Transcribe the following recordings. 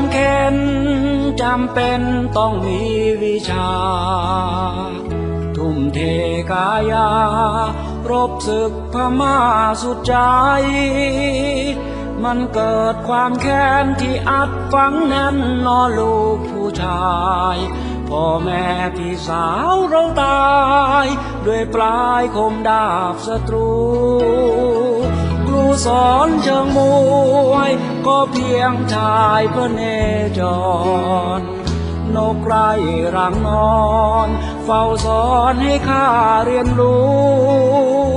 ความเข็นจำเป็นต้องมีวิชา ทุ่มเทกายา รบศึกพม่าสุดใจ มันเกิดความแค้นที่อัดฝังแน่นนอลูกผู้ชายพ่อแม่พี่สาวเราตาย ด้วยปลายคมดาบศัตรู ครูสอนเชิงมวย ก็เพียงชายพระเนจร นกไร้รังนอน เฝ้าสอนให้ข้าเรียนรู้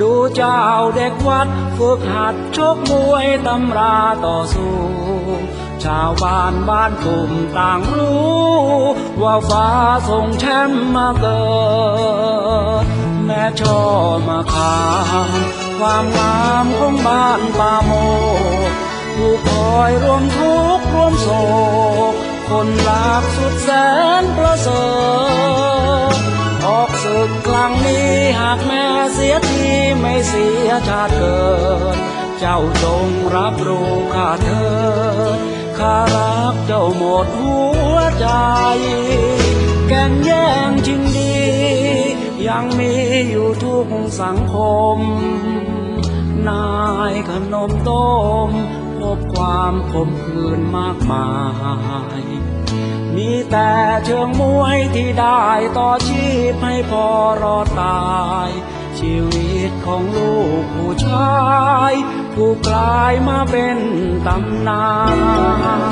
ดูเจ้าเด็กวัดฝึกหัดชกมวยตำราต่อสู้ ชาวบ้านบ้านกลุ่มต่างรู้ ว่าฟ้าส่งแชมป์มาเกิด แม่ช่อมาขามความงามของบ้านป่าโม ผู้คอยร่วมทุกข์ร่วมโศก คนรักสุดแสนประเสริฐออกศึกครั้งนี้หากแม่เสียทีไม่เสียชาติเกิด เจ้าจงรับรู้ข้าเถิดข้ารักเจ้าหมดหัวใจ แก่งแย่งชิงดี ยังมีอยู่ทุกสังคม นายขนมต้ม บความขมขื่นมากมาย มีแต่เชิงมวยที่ได้ต่อชีพให้พอรอดตาย ชีวิตของลูกผู้ชาย ผู้กลายมาเป็นตำนาน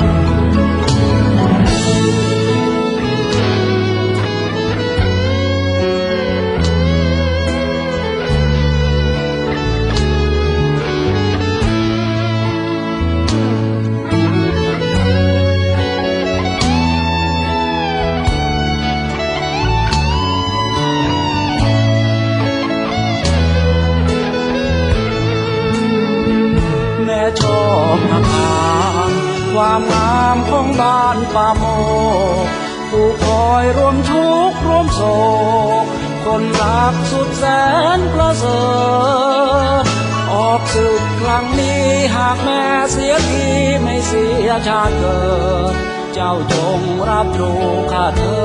อบมาถามความงามของบ้านป่าโมกผู้คอยร่วมทุกข์ร่วมโศก คนรักสุดแสนประเสริฐออกศึกครั้งนี้หากแม่เสียทีไม่เสียชาติเกิด เจ้าจงรับรู้ข้าเถิ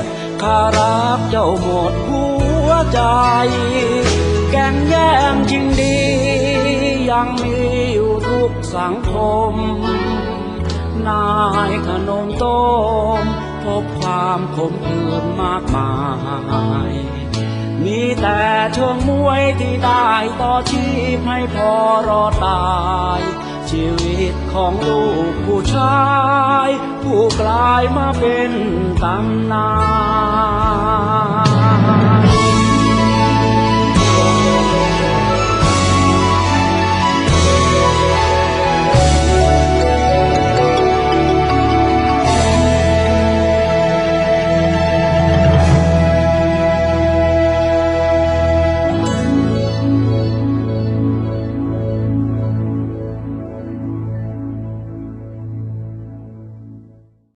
ดข้ารักเจ้าหมดหัวใจ แก่งแย่งชิงดียังมีอยู่ กสังคม นายขนมต้มพบความขมขื่นมากมาย มีแต่เชิงมวยที่ได้ต่อชีพให้พอรอดตาย ชีวิตของลูกผู้ชาย ผู้กลายมาเป็นตำนาน